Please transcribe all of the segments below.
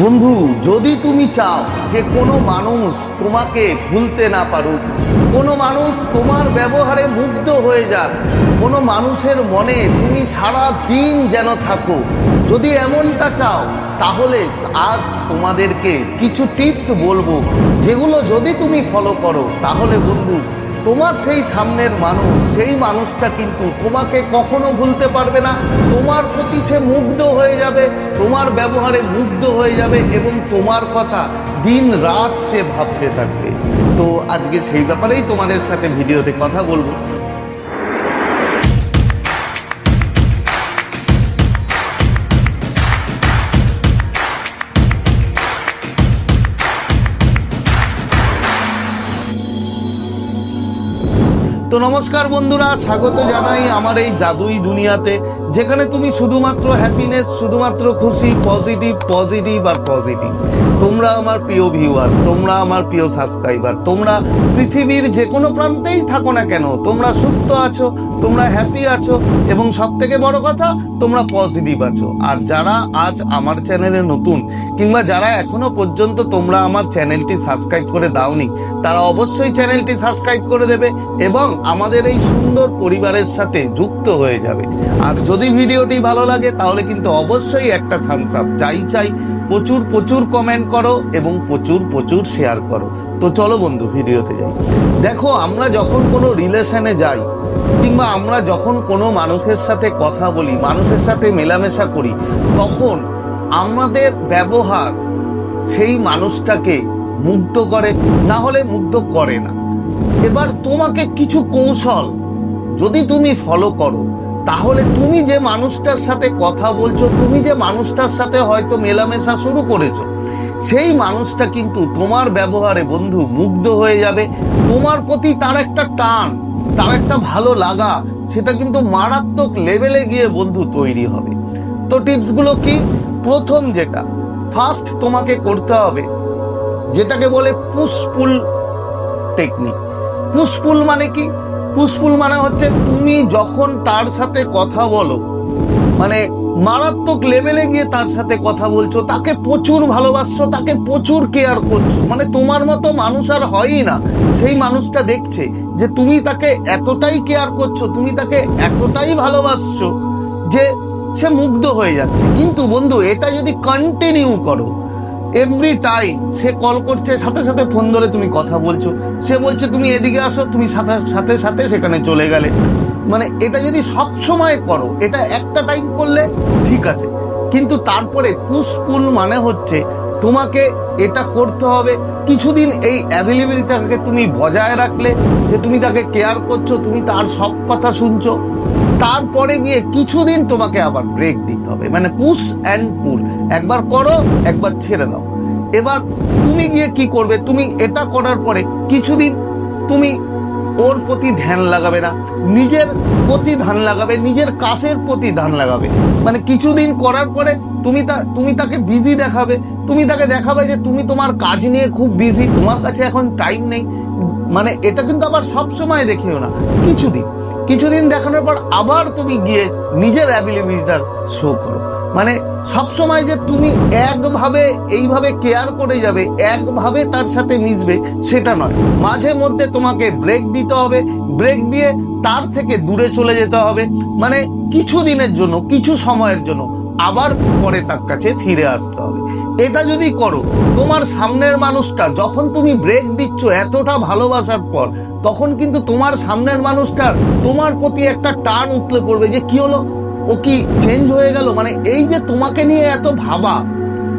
বন্ধু, যদি তুমি চাও যে কোনো মানুষ তোমাকে ভুলতে না পারুক, কোনো মানুষ তোমার ব্যবহারে মুগ্ধ হয়ে যাক, কোনো মানুষের মনে তুমি সারা দিন যেন থাকো, যদি এমনটা চাও, তাহলে আজ তোমাদেরকে কিছু টিপস বলব, যেগুলো যদি তুমি ফলো করো, তাহলে বন্ধু তোমার সেই সামনের মানুষ, সেই মানুষটা কিন্তু তোমাকে কখনো ভুলতে পারবে না। তোমার প্রতি সে মুগ্ধ হয়ে যাবে, তোমার ব্যবহারে মুগ্ধ হয়ে যাবে এবং তোমার কথা দিন রাত সে ভাবতে থাকবে। তো আজকে সেই ব্যাপারেই তোমাদের সাথে ভিডিওতে কথা বলব। তো নমস্কার বন্ধুরা স্বাগত জানাই আমার এই জাদুই দুনিয়াতে। যেখানে তুমি শুধুমাত্র হ্যাপিনেস শুধুমাত্র খুশি পজিটিভ পজিটিভ আর পজিটিভ তোমরা আমার প্রিয় ভিউয়ার্স তোমরা আমার প্রিয় সাবস্ক্রাইবার তোমরা পৃথিবীর যে কোনো প্রান্তেই থাকো না কেন, তোমরা সুস্থ আছো, তোমরা হ্যাপি আছো, এবং সব থেকে বড় কথা, তোমরা পজিটিভ আছো। আর যারা আজ আমার চ্যানেলে নতুন, কিংবা যারা এখনও পর্যন্ত তোমরা আমার চ্যানেলটি সাবস্ক্রাইব করে দাওনি, তারা অবশ্যই চ্যানেলটি সাবস্ক্রাইব করে দেবে, এবং আমাদের এই সুন্দর পরিবারের সাথে যুক্ত হয়ে যাবে। আর যদি ভিডিওটি ভালো লাগে, তাহলে কিন্তু অবশ্যই একটা থামস আপ চাই চাই, প্রচুর প্রচুর কমেন্ট করো এবং প্রচুর প্রচুর শেয়ার করো। তো চলো বন্ধু, ভিডিওতে যাই। দেখো, আমরা যখন কোনো রিলেশনে যাই, কিংবা আমরা যখন কোনো মানুষের সাথে কথা বলি, মানুষের সাথে মেলামেশা করি, তখন আমাদের ব্যবহার সেই মানুষটাকে মুগ্ধ করে, না হলে মুগ্ধ করে না। এবার তোমাকে কিছু কৌশল যদি তুমি ফলো করো তাহলে তুমি যে মানুষটার সাথে কথা বলছো, তুমি যে মানুষটার সাথে হয়তো মেলামেশা শুরু করেছ, সেই মানুষটা কিন্তু তোমার ব্যবহারে বন্ধু মুগ্ধ হয়ে যাবে। তোমার প্রতি তার একটা টান, তার একটা ভালো লাগা, সেটা কিন্তু মারাত্মক লেভেলে গিয়ে বন্ধু তৈরি হবে। তো টিপসগুলো কি? প্রথম যেটা ফার্স্ট তোমাকে করতে হবে, যেটাকে বলে পুষ্পুল টেকনিক পুষ্পুল মানে কি? পুষ্পুল মানে হচ্ছে তুমি যখন তার সাথে কথা বলো মানে মারাত্মক লেভেলে গিয়ে তার সাথে কথা বলছো, তাকে প্রচুর ভালোবাসছো, তাকে প্রচুর কেয়ার করছ মানে তোমার মতো মানুষ আর হয়ই না। সেই মানুষটা দেখছে যে তুমি তাকে এতটাই কেয়ার করছ, তুমি তাকে এতটাই ভালোবাসছো যে সে মুগ্ধ হয়ে যাচ্ছে। কিন্তু বন্ধু, এটা যদি কন্টিনিউ করো এভরি টাইম সে কল করছে, সাথে সাথে ফোন ধরে তুমি কথা বলছো। সে বলছে, তুমি এদিকে আসো, তুমি সাথে সাথে সাথে সেখানে চলে গেলে। মানে এটা যদি সব সময় করো, এটা একটা টাইম করলে ঠিক আছে। কিন্তু তারপরে পুষ্পুল মানে হচ্ছে তোমাকে এটা করতে হবে। কিছুদিন এই অ্যাভেলেবিলিটাকে তুমি বজায় রাখলে যে তুমি তাকে কেয়ার করছ, তুমি তার সব কথা শুনছো। তারপরে গিয়ে কিছুদিন তোমাকে আবার ব্রেক দিতে হবে। মানে পুশ অ্যান্ড পুল একবার করো, একবার ছেড়ে দাও। এবার তুমি গিয়ে কি করবে? তুমি এটা করার পরে কিছুদিন তুমি ওর প্রতি ধ্যান লাগাবে না, নিজের প্রতি ধ্যান লাগাবে, নিজের কাছের প্রতি ধ্যান লাগাবে। মানে কিছুদিন করার পরে তুমি তা, তুমি তাকে বিজি দেখাবে। তুমি তাকে দেখাবে যে তুমি তোমার কাজ নিয়ে খুব বিজি তোমার কাছে এখন টাইম নেই। মানে এটা কিন্তু আবার সব সময় দেখিও না। কিছুদিন কিছুদিন দেখানোর পর আবার তুমি গিয়ে নিজের অ্যাবিলিটিটা শো করো। মানে সব সময় যে তুমি একভাবে এইভাবে কেয়ার করে যাবে, একভাবে তার সাথে মিশবে, সেটা নয়। মাঝে মধ্যে তোমাকে ব্রেক দিতে হবে। ব্রেক দিয়ে তার থেকে দূরে চলে যেতে হবে। মানে কিছু দিনের জন্য, কিছু সময়ের জন্য আবার পরে তার কাছে ফিরে আসতে হবে। এটা যদি করো, তোমার সামনের মানুষটা যখন তুমি ব্রেক দিচ্ছ এতটা ভালোবাসার পর, তখন কিন্তু তোমার সামনের মানুষটার তোমার প্রতি একটা টান উতলে পড়বে যে কি হলো? ও কি চেঞ্জ হয়ে গেল? মানে এই যে তোমাকে নিয়ে এত ভাবা,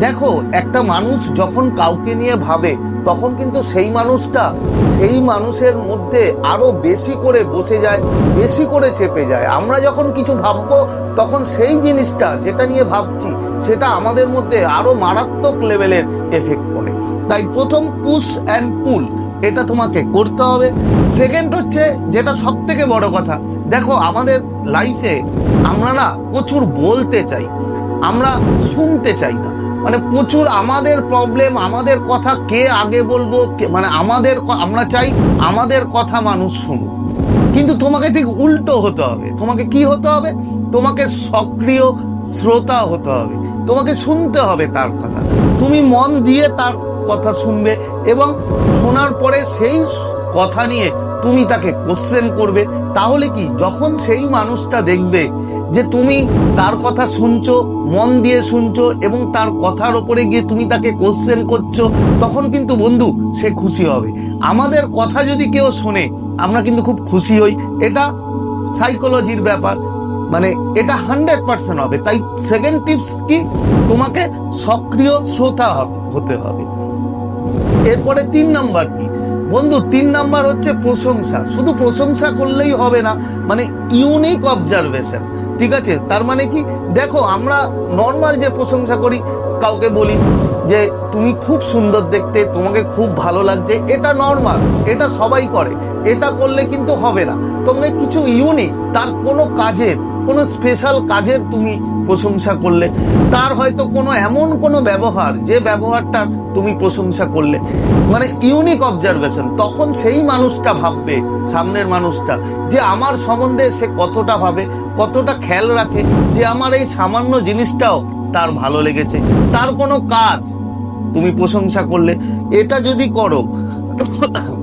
দেখো, একটা মানুষ যখন কাউকে নিয়ে ভাবে, তখন কিন্তু সেই মানুষটা সেই মানুষের মধ্যে আরও বেশি করে বসে যায়, বেশি করে চেপে যায়। আমরা যখন কিছু ভাববো, তখন সেই জিনিসটা যেটা নিয়ে ভাবছি, সেটা আমাদের মধ্যে আরও মারাত্মক লেভেলের এফেক্ট পড়ে। তাই প্রথম পুশ অ্যান্ড পুল এটা তোমাকে করতে হবে। সেকেন্ড হচ্ছে, যেটা সব থেকে বড় কথা, দেখো, আমাদের লাইফে আমরা না প্রচুর বলতে চাই, আমরা শুনতে চাই না। মানে প্রচুর আমাদের প্রবলেম আমাদের কথা কে আগে বলব মানে আমাদের আমরা চাই আমাদের কথা মানুষ শুনুক। কিন্তু তোমাকে ঠিক উল্টো হতে হবে। তোমাকে কি হতে হবে? তোমাকে সক্রিয় শ্রোতা হতে হবে। তোমাকে শুনতে হবে তার কথা। তুমি মন দিয়ে তার কথা শুনবে এবং শোনার পরে সেই কথা নিয়ে তুমি তাকে কোশ্চেন করবে। তাহলে কি? যখন সেই মানুষটা দেখবে যে তুমি তার কথা শুনছো, মন দিয়ে শুনছো এবং তার কথার ওপরে গিয়ে তুমি তাকে কোশ্চেন করছ, তখন কিন্তু বন্ধু সে খুশি হবে। আমাদের কথা যদি কেউ শোনে, আমরা কিন্তু খুব খুশি হই। এটা সাইকোলজির ব্যাপার। মানে এটা হান্ড্রেড পার্সেন্ট হবে। তাই সেকেন্ড টিপস কি? তোমাকে সক্রিয় শ্রোতা হতে হবে। এরপরে তিন নাম্বার কি? বন্ধু, তিন নাম্বার হচ্ছে প্রশংসা। শুধু প্রশংসা করলেই হবে না মানে ইউনিক অবজারভেশন ঠিক আছে? তার মানে কি? দেখো, আমরা নর্মাল যে প্রশংসা করি, কাউকে বলি যে, তুমি খুব সুন্দর দেখতে, তোমাকে খুব ভালো লাগছে। এটা নর্মাল এটা সবাই করে। এটা করলে কিন্তু হবে না। তোমাকে কিছু ইউনিক তার কোনো কাজের, কোনো স্পেশাল কাজের তুমি প্রশংসা করলে। তার হয়তো কোনো এমন কোনো ব্যবহার, যে ব্যবহারটার তুমি প্রশংসা করলে। মানে ইউনিক অবজারভেশন তখন সেই মানুষটা ভাববে, সামনের মানুষটা, যে আমার সম্বন্ধে সে কতটা ভাবে, কতটা খেয়াল রাখে, যে আমার এই সামান্য জিনিসটাও তার ভালো লেগেছে। তার কোনো কাজ তুমি প্রশংসা করলে। এটা যদি করো,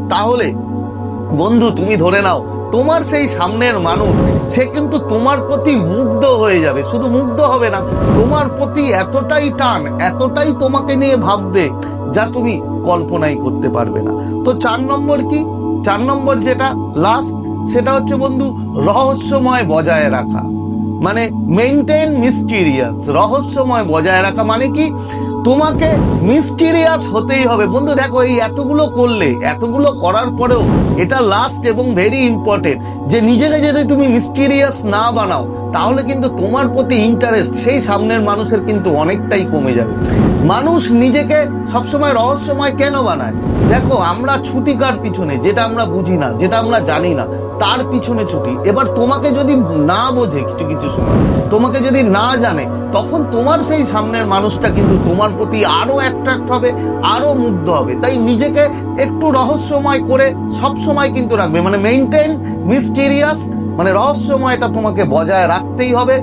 তাহলে বন্ধু তুমি ধরে নাও তোমার সেই সামনের মানুষ, সে কিন্তু তোমার প্রতি মুগ্ধ হয়ে যাবে। শুধু মুগ্ধ হবে না, তোমার প্রতি এতটাই টান, এতটাই তোমাকে নিয়ে ভাববে যা তুমি কল্পনাই করতে পারবে না। তো চার নম্বর কি? চার নম্বর যেটা লাস্ট সেটা হচ্ছে বন্ধু, রহস্যময় বজায় রাখা। মানে মেনটেন মিস্টিরিয়াস রহস্যময় বজায় রাখা মানে কি? তোমাকে মিস্টিরিয়াস হতেই হবে। বন্ধু, দেখো, এই এতগুলো করলে, এতগুলো করার পরেও এটা লাস্ট এবং ভেরি ইম্পর্টেন্ট যে নিজেকে যদি তুমি মিস্টিরিয়াস না বানাও তাহলে কিন্তু তোমার প্রতি ইন্টারেস্ট সেই সামনের মানুষের কিন্তু অনেকটাই কমে যাবে। মানুষ নিজেকে সবসময় রহস্যময় কেন বানায়? দেখো, আমরা ছুটি কার পিছনে? যেটা আমরা বুঝি না, যেটা আমরা জানি না, তার পিছনে ছুটি। এবার তোমাকে যদি না বোঝে কিছু কিছু সময়, তোমাকে যদি না জানে, তখন তোমার সেই সামনের মানুষটা কিন্তু তোমার প্রতি আরও অ্যাট্রাক্ট হবে, আরও মুগ্ধ হবে। তাই নিজেকে একটু রহস্যময় করে সব সময় কিন্তু রাখবে। মানে মেইনটেইন মিস্টিরিয়াস মানে রহস্যময়টা তোমাকে বজায় রাখতেই হবে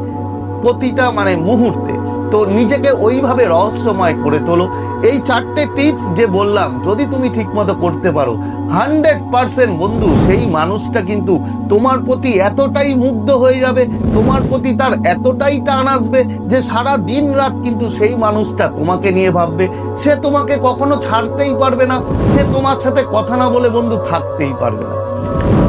প্রতিটা মানে মুহূর্তে। তো নিজেকে ওইভাবে রহস্যময় করে তোলো। এই চারটে টিপস যে বললাম, যদি তুমি ঠিকমতো করতে পারো, হান্ড্রেড পার্সেন্ট বন্ধু, সেই মানুষটা কিন্তু তোমার প্রতি এতটাই মুগ্ধ হয়ে যাবে, তোমার প্রতি তার এতটাই টান আসবে যে সারা দিন রাত কিন্তু সেই মানুষটা তোমাকে নিয়ে ভাববে। সে তোমাকে কখনো ছাড়তেই পারবে না, সে তোমার সাথে কথা না বলে বন্ধু থাকতেই পারবে না।